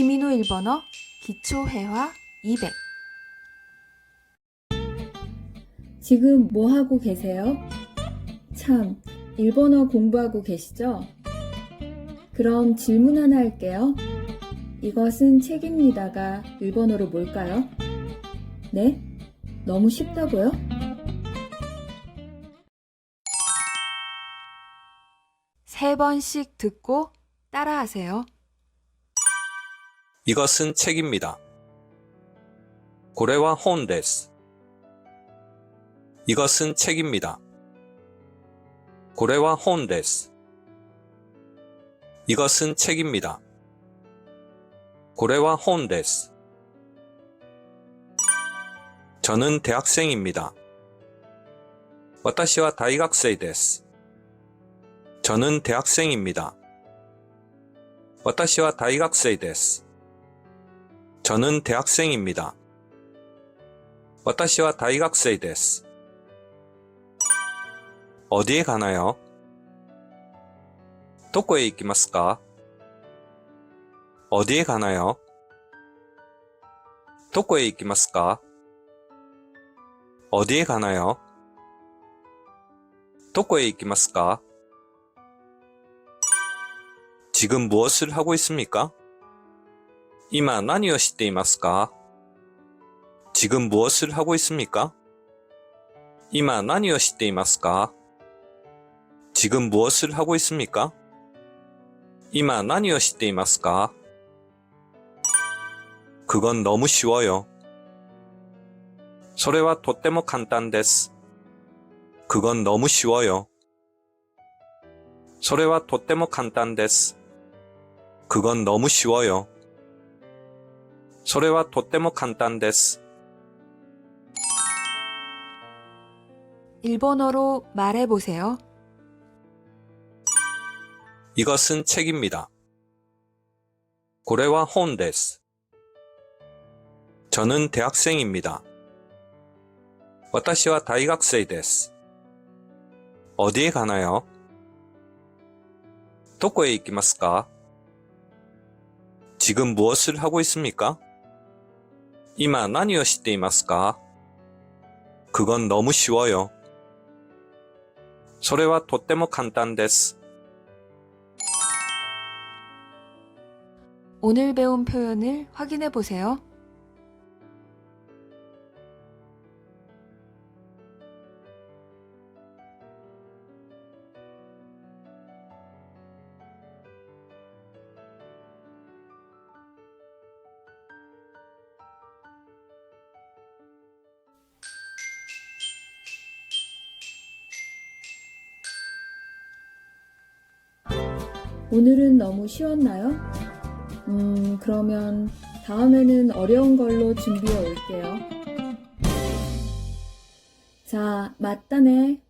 김인호 일본어 기초회화 200 지금 뭐 하고 계세요? 참, 일본어 공부하고 계시죠? 그럼 질문 하나 할게요. 이것은 책입니다가 일본어로 뭘까요? 네? 너무 쉽다고요? 세 번씩 듣고 따라하세요. 이것은 책입니다. これは本です. 이것은 책입니다. これは本です. 이것은 책입니다. これは本です. 저는 대학생입니다. 私は大学生です. 저는 대학생입니다. 私は大学生です. 저는 대학생입니다. 私は大学生です. 어디에 가나요? どこへ行きますか 어디에 가나요? どこへ行きますか 어디에 가나요? どこへ行きますか 지금 무엇을 하고 있습니까? 今何をしていますか 지금 무엇을 하고 있습니까? 今何をしていますか 지금 무엇을 하고 있습니까? 今何をしていますか 그건 너무 쉬워요. それはとっても簡単です. 그건 너무 쉬워요. それはとっても簡単です. 그건 너무 쉬워요. それはとっても簡単です. 일본어로 말해보세요. 이것은 책입니다. これは本です. 저는 대학생입니다. 私は大学生です. 어디에 가나요? どこへ行きますか 지금 무엇을 하고 있습니까? 今何をしていますか 그건 너무 쉬워요. それはとっても簡単です. 오늘 배운 표현을 확인해 보세요. 오늘은 너무 쉬웠나요? 음, 그러면 다음에는 어려운 걸로 준비해 올게요. 자, 맞다네.